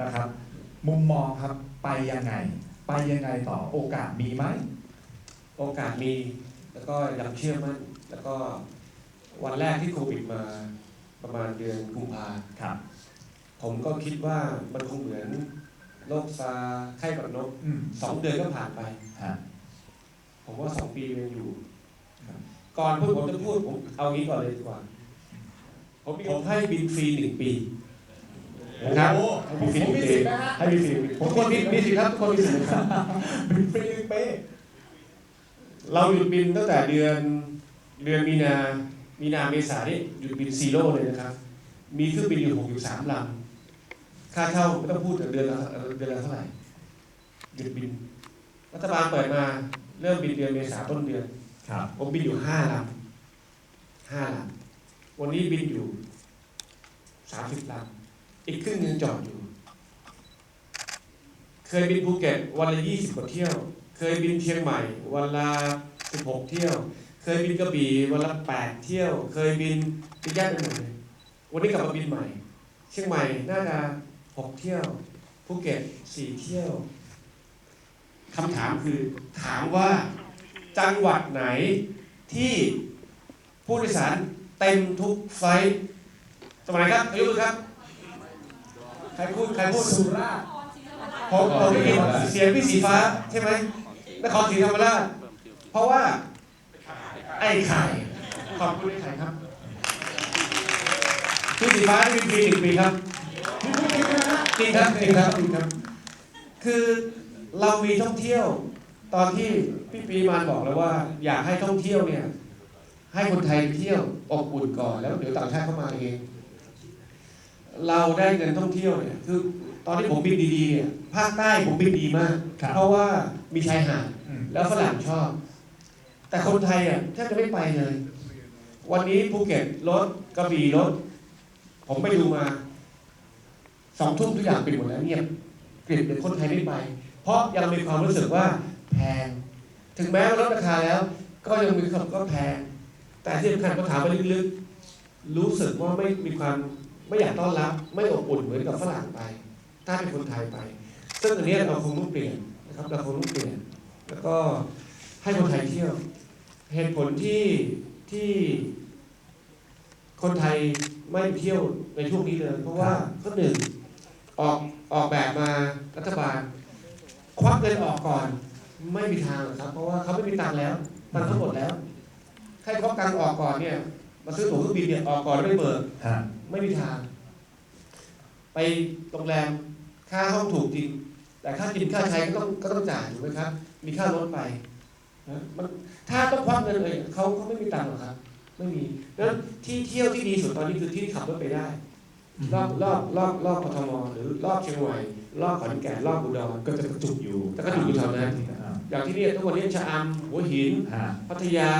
นะครับ มุมมองครับไปยังไง ไปยังไงต่อโอกาสมีไหมโอกาสมีแล้วก็ยังเชื่อมั่นแล้วก็วันแรกที่โควิดมาประมาณเดือนกุมภาครับ ผมก็คิดว่ามันคงเหมือนโรคซาร์ไข้หวัดนกอืมสองเดือนก็ผ่านไปฮะผมว่าสองปียังอยู่ครับก่อนพูดผมจะพูดผมเอางี้ก่อนเลยดีกว่า ผมผมให้บินฟรีหนึ่งปี นะครับโอ้โหให้บินฟรีหนึ่งผมมีปีสิทธิ์นะฮะให้บินฟรีผมคนมีมีสิทธิ์ครับทุกคนมีสิทธิ์ครับบินฟรีหนึ่งปีเราหยุดบินตั้งแต่เดือนเดือนมีนามีนาเมษานี่หยุดบินซีโร่เลยนะครับ มีเครื่องบินอยู่หกอยู่สามลำค่าเช่าไม่ต้องพูดถึงเดือนละเดือนละเท่าไหร่หยุดบิน รัฐบาลเปิดมาเริ่มบินเดือนเมษาต้นเดือนครับผมบินอยู่ห้าลำห้าลำวันนี้บินอยู่สามสิบลำ อีกครึ่งหนึ่งจอดอยู่ เคยบินภูเก็ตวันละยี่สิบกว่าเที่ยว เคยบินเชียงใหม่ วันละสิบหกเที่ยว เคยบินกระบี่วันละแปดเที่ยว เคยบินไปแยกไปหมดเลยวันนี้กลับมาบินใหม่ เชียงใหม่น่าจะหกเที่ยวภูเก็ตสี่เที่ยวคำถามคือถามว่าจังหวัดไหนที่ผู้โดยสารเต็มทุกไฟล์สมัยครับยกมือครับ ใครพูดใครพูดสุราษฎร์ผมผมได้ยินเสียงพี่สีฟ้าใช่ไหมนครศรีธรรมราชเพราะว่าไอ้ไข่ขอบคุณไอ้ไข่ครับพี่สีฟ้าได้เป็นปีหนึ่งปีครับจริงครับจริงครับจริงครับ คือเรามีท่องเที่ยว ตอนที่พี่ปีมานบอกแล้วว่า อยากให้ท่องเที่ยวเนี่ย ให้คนไทยเที่ยวอบอุ่นก่อนแล้วเดี๋ยวต่างชาติเข้ามาเอง เราได้เงินท่องเที่ยวเนี่ยคือตอนที่ผมบินดีๆเนี่ยภาคใต้ผมบินดีมาก ครับ เพราะว่ามีชายหาดอืมแล้วฝรั่งชอบ แต่คนไทยอะแทบจะไม่ไปเลย วันนี้ภูเก็ตรถกระบี่รถ ผมไปดูมาสองทุ่มทุกอย่างปิดหมดแล้วเงียบกริบเลยคนไทยไม่ไป เพราะยังมีความรู้สึกว่าแพง ถึงแม้ว่าลดราคาแล้ว ก็ยังมีความก็แพง แต่ที่สำคัญพอถามไปลึกๆรู้สึกว่าไม่มีความ ไม่อยากต้อนรับ ไม่อบอุ่นเหมือนกับฝรั่งไป ถ้าเป็นคนไทยไป ซึ่งอันนี้เราคงต้องเปลี่ยนนะครับ เราคงต้องเปลี่ยน แล้วก็ให้คนไทยเที่ยว เหตุผลที่ที่คนไทยไม่เที่ยวในช่วงนี้เลย เพราะว่าข้อหนึ่งออกออกแบบมารัฐบาล ควักเงินออกก่อนไม่มีทางครับ เพราะว่าเขาไม่มีตังค์แล้วตังค์เขาหมดแล้วใครควักตังค์ออกก่อนเนี่ย มาซื้อตั๋วเครื่องบินเนี่ยออกก่อนแล้วไม่เบิกฮะไม่มีทาง ไปโรงแรมค่าห้องถูกจริง แต่ค่ากินค่าใช้ก็ต้องก็ต้องจ่ายถูกไหมครับ มีค่ารถไปนะมันถ้าต้องควักเงินเลยเขาเขาไม่มีตังค์หรอกครับ ไม่มีดังนั้นที่เที่ยวที่ดีสุดตอนนี้คือที่ขับรถไปได้รอบรอบรอบรอบกทมหรือรอบเชียงใหม่รอบขอนแก่นรอบอุดรก็จะกระจุกอยู่แต่ก็อยู่แถวนั้นอ่าอย่างที่นี่ทุกวันนี้ชะอำหัวหิน ฮะพัทยา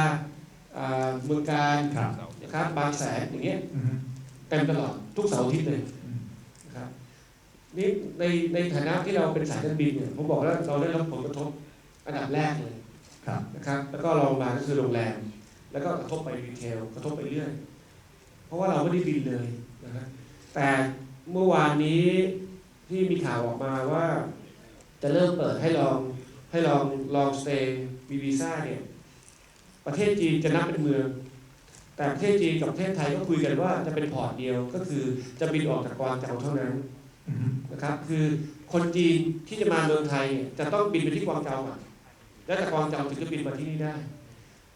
อ่าเมืองการ ครับนะ ครับบางแสนอย่างเงี้ยอืมเต็มตลอดทุกเสาร์อาทิตย์เลยอืมนะครับนี่ในในฐานะที่เราเป็นสายการบินเนี่ยผมบอกแล้วเราได้รับผลกระทบอันดับแรกเลยครับนะครับแล้วก็รองมาก็คือโรงแรม แล้วก็กระทบไปรีเทลกระทบไปเรื่อยเพราะว่าเราไม่ได้บินเลยนะครับแต่เมื่อวานนี้ที่มีข่าวออกมาว่า จะเริ่มเปิดให้ลองให้ลองลองสเตย์วีวีซ่าเนี่ยประเทศจีนจะนับเป็นเมือง แต่ประเทศจีนกับประเทศไทยก็คุยกันว่าจะเป็นพอร์ตเดียวก็คือจะบินออกจากกวางเจาเท่านั้นอืมนะครับ คือคนจีนที่จะมาเมืองไทยเนี่ยจะต้องบินไปที่กวางเจาก่อนแล้วจากกวางเจาถึงจะบินมาที่นี่ได้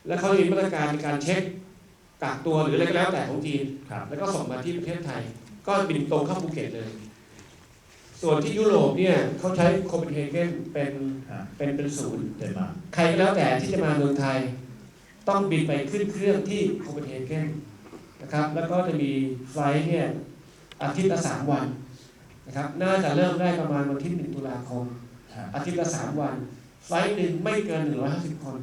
แล้วเขามีมาตรการในการเช็คกักตัวหรืออะไรก็แล้วแต่ของจีนครับแล้วก็ส่งมาที่ประเทศไทย ก็บินตรงเข้าภูเก็ตเลย ส่วนที่ยุโรปเนี่ยเขาใช้โคเปนเฮเกนเป็นฮะเป็นเป็นศูนย์เดนมาร์กใครก็แล้วแต่ที่จะมาเมืองไทย ต้องบินไปขึ้นเครื่องที่โคเปนเฮเกนนะครับแล้วก็จะมีไฟลท์เนี่ยอาทิตย์ละสามวันนะครับน่าจะเริ่มได้ประมาณวันที่หนึ่งตุลาคมฮะอาทิตย์ละสามวัน ไฟลท์หนึ่งไม่เกินหนึ่งร้อยห้าสิบคน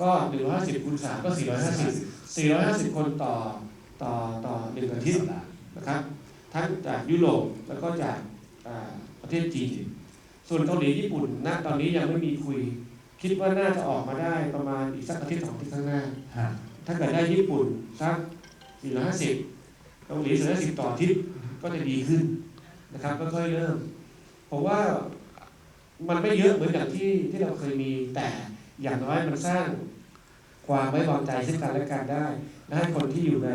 ก็หนึ่งร้อยห้าสิบคูณสามก็สี่ร้อยห้าสิบสี่ร้อยห้าสิบคนต่อต่อต่อหนึ่งอาทิตย์นะครับทั้งจากยุโรปแล้วก็จากอ่าประเทศจีน ส่วนเกาหลีญี่ปุ่นณตอนนี้ยังไม่มีคุย คิดว่าน่าจะออกมาได้ประมาณอีกสักอาทิตย์สองอาทิตย์ข้างหน้า ฮะถ้าเกิดได้ญี่ปุ่นสัก450เกาหลี450ต่ออาทิตย์ก็จะดีขึ้นนะครับค่อยๆเริ่มผมว่ามันไม่เยอะเหมือนอย่างที่ที่เราเคยมีแต่อย่างน้อยมันสร้างความไว้วางใจซึ่งกันและกันได้และให้คนที่อยู่ใน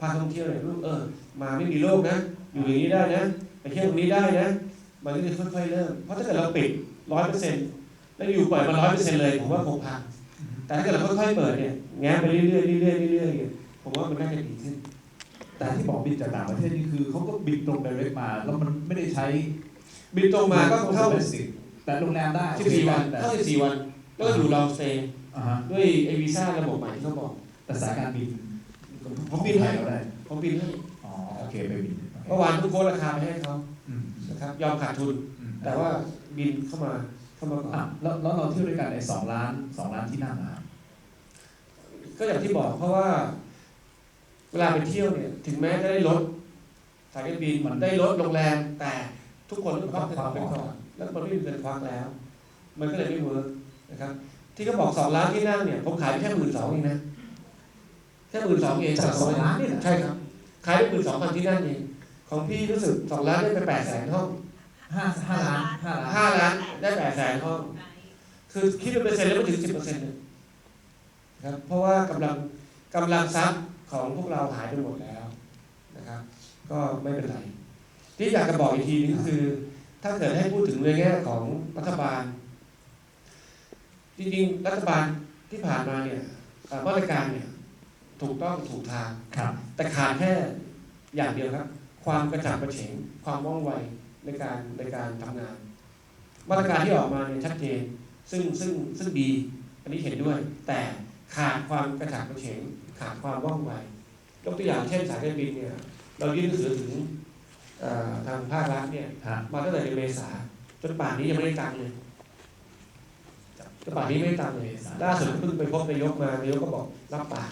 ภาคท่องเที่ยวเนี่ยรู้เออ มาไม่มีโรคนะ อยู่อย่างนี้ได้นะไปเที่ยวตรงนี้ได้นะ มันก็จะค่อยๆเริ่มเพราะถ้าเกิดเราปิดร้อยเปอร์เซ็นต์ แล้วอยู่ปล่อยมาร้อยเปอร์เซ็นต์เลยผมว่าคงพังแต่ถ้าเกิดเราค่อยๆเปิดเนี่ยแง้มไปเรื่อยๆเรื่อยๆเรื่อยๆเนี่ยผมว่ามันน่าจะดีขึ้นแต่ที่บอกบินจากต่างประเทศนี่คือเขาก็บินตรงไดเรกมา แล้วมันไม่ได้ใช้บินตรงมาก็เข้าสิแต่โรงแรมได้14วันแต่เข้า14วันแล้วก็อยู่ลองสเตย์อ่าฮะด้วยไอวีซ่าระบบใหม่ที่เขาบอกแต่สายการบินผมบินให้เราได้ผมบินให้อ๋อโอเคไปบินโอเคเมื่อวานทุกโค้ดราคาไปให้เขาอืมนะครับยอมขาดทุนอืมแต่ว่าบินเข้ามา เข้ามาก่อนอะแล้วแล้วเราเที่ยวด้วยกันไอ้สองล้านสองล้านที่นั่งอะก็อย่างที่บอกเพราะว่า เวลาไปเที่ยวเนี่ย ถึงแม้จะได้ลดสายการบินมันได้ลดโรงแรมแต่ทุกคนต้องควักเงินออกไปก่อนแล้วมันไม่มีเงินควักแล้ว มันก็เลยไม่เวิร์กนะครับ ที่เขาบอกสองล้านที่นั่งเนี่ยผมขายไปแค่หมื่นสองเองนะแค่หมื่นสองเองจากสองล้านนี่แหละใช่ครับขายไปหมื่นสองพันที่นั่งเองของพี่รู้สึกสองล้านได้ไปแปดแสนห้อง ห้าห้าล้านห้าล้านห้าล้านได้แปดแสนห้อง คือคิดเป็นเปอร์เซ็นต์แล้วไม่ถึงสิบเปอร์เซ็นต์เลยครับ เพราะว่ากำลังกำลังทรัพย์ของพวกเราหายไปหมดแล้วนะครับ ก็ไม่เป็นไร ที่อยากจะบอกอีกทีนึงคือ ถ้าเกิดให้พูดถึงในแง่ของรัฐบาล จริงๆ รัฐบาลที่ผ่านมาเนี่ยเอ่อมาตรการเนี่ยถูกต้องถูกทางครับแต่ขาดแค่อย่างเดียวครับ ความกระฉับกระเฉงความว่องไว ในการในการทำงาน มาตรการที่ออกมาเนี่ยชัดเจน ซึ่งซึ่งซึ่งดี อันนี้เห็นด้วย แต่ขาดความกระฉับกระเฉงขาดความว่องไวยกตัวอย่างเช่นสายการบินเนี่ยเรายื่นหนังสือถึงเอ่อทางภาครัฐเนี่ยฮะมาตั้งแต่เดือนเมษาจนป่านนี้ยังไม่ได้ตังค์เลยจนป่านนี้ไม่ได้ตังค์เลยล่าสุดเพิ่งไปพบนายกมานายกก็บอกรับปาก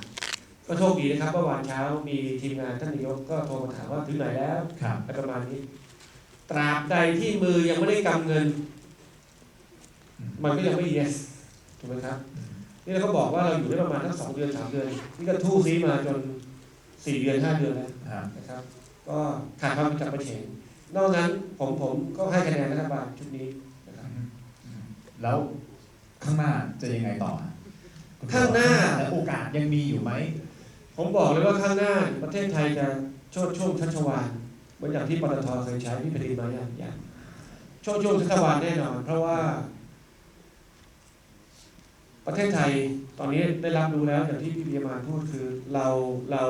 ก็โชคดีนะครับเมื่อวานเช้ามีทีมงานท่านนายกก็โทรมาถามว่าถึงไหนแล้วครับอะไรประมาณนี้ ตราบใดที่มือยังไม่ได้กำเงิน มันก็ยังไม่ yes ถูกไหมครับ นี่เราก็บอกว่าเราอยู่ได้ประมาณทั้งสองเดือนสามเดือน นี่ก็ทู่ซีมาจนสี่เดือนห้าเดือนแล้วฮะนะครับ ก็ขาดความจับประเฉงนอกนั้นผมผมก็ให้คะแนนรัฐบาลชุดนี้นะครับแล้วข้างหน้าจะยังไงต่อ ข้างหน้าโอกาสยังมีอยู่ไหม ผมบอกเลยว่าข้างหน้าประเทศไทยจะโชดช่วงชัชวาล เหมือนอย่างที่ปตทเคยใช้ที่ผลิตมาอย่างอย่างโชดช่วงชัชวาลแน่นอน เพราะว่า ประเทศไทยตอนนี้ได้รับรู้แล้วอย่างที่พี่ปิยมาพูดคือเราเรา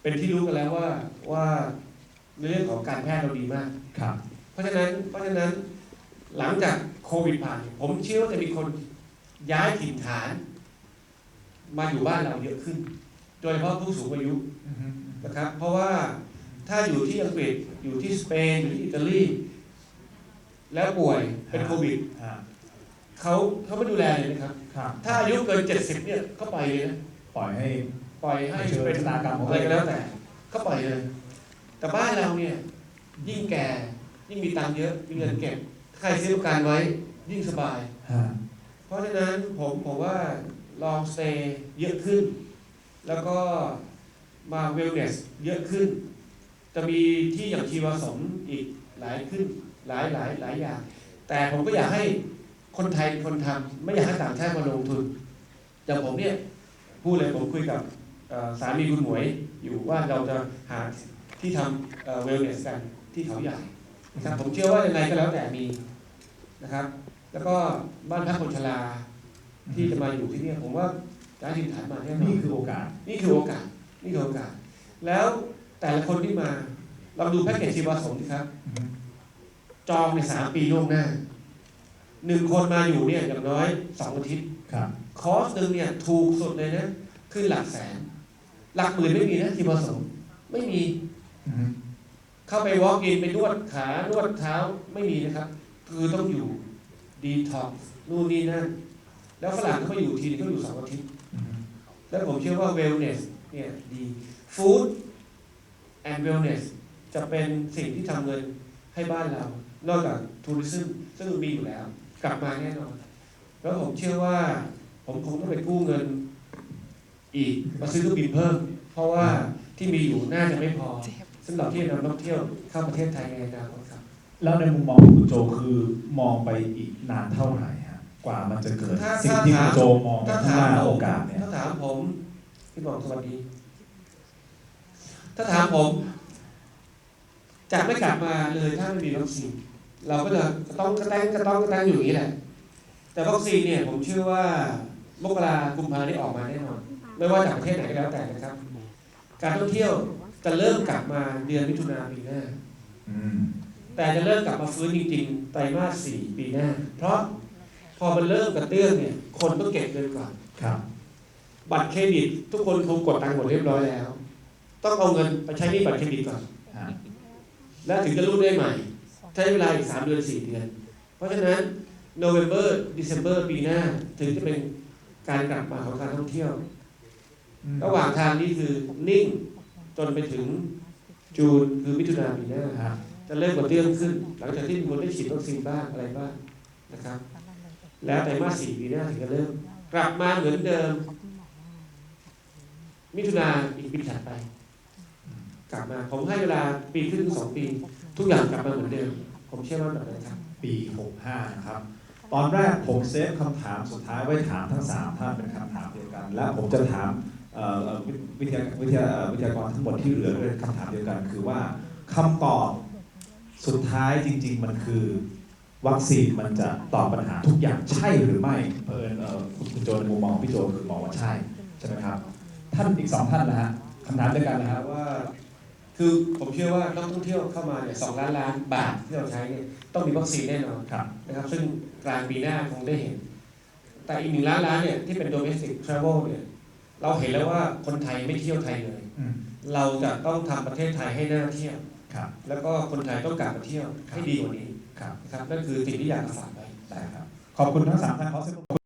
เป็นที่รู้กันแล้วว่าว่าในเรื่องของการแพทย์เราดีมากครับ เพราะฉะนั้นเพราะฉะนั้นหลังจากโควิดผ่าน ผมเชื่อว่าจะมีคนย้ายถิ่นฐาน มาอยู่บ้านเราเยอะขึ้น โดยเฉพาะผู้สูงอายุนะครับ เพราะว่า ถ้าอยู่ที่อังกฤษอยู่ที่สเปนอยู่ที่อิตาลีแล้วป่วยเป็นโควิดฮะเขาเขาไม่ดูแลเลยนะครับครับ ถ้าอายุเกินเจ็ดสิบเนี่ยเขาปล่อยเลยนะปล่อยให้ ปล่อยให้เชิญเป็นชะตากรรมของอะไรก็แล้วแต่เขาปล่อยเลย แต่บ้านเราเนี่ย ยิ่งแก่ยิ่งมีตังค์เยอะมีเงินเก็บ ใครซื้อประกันไว้ยิ่งสบายฮะเพราะฉะนั้นผมผมว่าลองสเตย์เยอะขึ้น แล้วก็มาเวลเนสเยอะขึ้น จะมีที่อย่างชีวสมอีกหลายขึ้นหลายหลายหลายอย่าง แต่ผมก็อยากให้คนไทยเป็นคนทำไม่อยากให้ต่างชาติมาลงทุนอย่างผมเนี่ยพูดเลยผมคุยกับเอ่อสามีคุณหมวยอยู่ว่าเราจะหาที่ทำเวลเนสกันที่เขาใหญ่นะครับผมเชื่อว่ายังไงก็แล้วแต่มีนะครับ แล้วก็บ้านพักคนชราที่จะมาอยู่ที่เนี่ยผมว่าย้ายถิ่นฐานมาแน่นอนนี่คือโอกาส นี่คือโอกาสนี่คือโอกาส แล้ว แต่ละคนที่มาลองดูแพ็กเกจชีวสมสิครับ จองในสามปีล่วงหน้าหนึ่งคนมาอยู่เนี่ยอย่างน้อยสองอาทิตย์ครับคอร์สหนึ่งเนี่ยถูกสุดเลยนะขึ้นหลักแสน หลักหมื่นไม่มีนะชีวสมไม่มีอืมเข้าไปวอล์กอินไปนวดขานวดเท้าไม่มีนะครับ คือต้องอยู่ดีท็อกนู่นนี่นั่นแล้วฝรั่งเขามาอยู่ทีนึงก็อยู่สองอาทิตย์อืมแล้วผมเชื่อว่าเวลเนสเนี่ยดีฟู้ด แอนด์เวลเนสจะเป็นสิ่งที่ทำเงินให้บ้านเรา นอกจากทัวริซึมซึ่งมีอยู่แล้ว กลับมาแน่นอน แล้วผมเชื่อว่า ผมคงต้องไปกู้เงิน อีกมาซื้อเครื่องบินเพิ่ม เพราะว่าที่มีอยู่น่าจะไม่พอสำหรับที่นำนักท่องเที่ยวเข้าประเทศไทยในอนาคตแล้วในมุมมองของคุณโจคือมองไปอีกนานเท่าไหร่ฮะกว่ามันจะเกิดถ้าสิ่งที่ถ้าคุณโจมองถ้าข้างหถามน้าผมโอกาสเนี่ย ถ้าถามผมพี่บอกสวัสดี ถ้าถามผมจะไม่กลับมาเลยถ้าไม่มีวัคซีนเราก็จะต้องกระแตงกระต้องกระแตงอยู่อย่างนี้แหละ แต่วัคซีนเนี่ยผมเชื่อว่ามกรากุมภาได้ออกมาแน่นอน ไม่ว่าจากประเทศไหนก็แล้วแต่นะครับ การท่องเที่ยวจะเริ่มกลับมาเดือนมิถุนาปีหน้าอืมแต่จะเริ่มกลับมาฟื้นจริงๆไตรมาสสี่ปีหน้า เพราะพอมันเริ่มกระเตื้องเนี่ย คนต้องเก็บเงินก่อนครับ บัตรเครดิตทุกคนคงกดตังค์หมดเรียบร้อยแล้ว ต้องเอาเงินไปใช้หนี้บัตรเครดิตก่อนฮะแล้วถึงจะรูดได้ใหม่ ใช้เวลาอีก3เดือน4เดือน เพราะฉะนั้น November December ปีหน้าถึงจะเป็นการกลับมาของการท่องเที่ยวอืมระหว่างทางนี้คือนิ่งจนไปถึงจูนคือมิถุนาปีหน้าฮะจะเริ่มกระเตื้องขึ้น หลังจากที่มีคนได้ฉีดวัคซีนบ้างอะไรบ้างนะครับ แล้วไตรมาสสี่ปีหน้าถึงจะเริ่ม กลับมาเหมือนเดิม มิถุนาอีกปีถัดไป กลับมาผมให้เวลาปีครึ่งถึงสองปี ทุกอย่างกลับมาเหมือนเดิม ผมเชื่อว่าแบบนั้นครับ ปี 65 นะครับ ตอนแรกผมเซฟคำถามสุดท้ายไว้ถามทั้งสามท่านเป็นคำถามเดียวกัน และผมจะถามวิทยาวิทยาวิทยากรทั้งหมดที่เหลือด้วยคำถามเดียวกัน คือว่าคำตอบสุดท้ายจริง ๆ มันคือวัคซีนมันจะตอบปัญหาทุกอย่างใช่หรือไม่เพิ่นเอ่อคุณโจในมุมมองพี่โจคือมองว่าใช่ใช่ไหมครับ ท่านอีกสองท่านนะฮะคำถามเดียวกันนะคนะรับว่า คือผมเชื่อว่านักท่องเที่ยวเข้ามาเนี่ยสองล้านล้านบาทที่เราใช้เนี่ยต้องมีวัคซีนแน่นอนครับ นะครับ ซึ่งกลางปีหน้าคงได้เห็น แต่อีกหนึ่งล้านล้านเนี่ยที่เป็น domestic travel เนี่ยเราเห็นแล้วว่าคนไทยไม่เที่ยวไทยเลยอืมเราจะต้องทำประเทศไทยให้น่าเที่ยวครับแล้วก็คนไทยต้องกลับมาเที่ยวให้ดีกว่านี้ครับนะครับนั่นคือสิ่งที่อยากจะฝากไว้ได้ครับขอบคุณทั้งสามท่านขอเสียงปรบมือ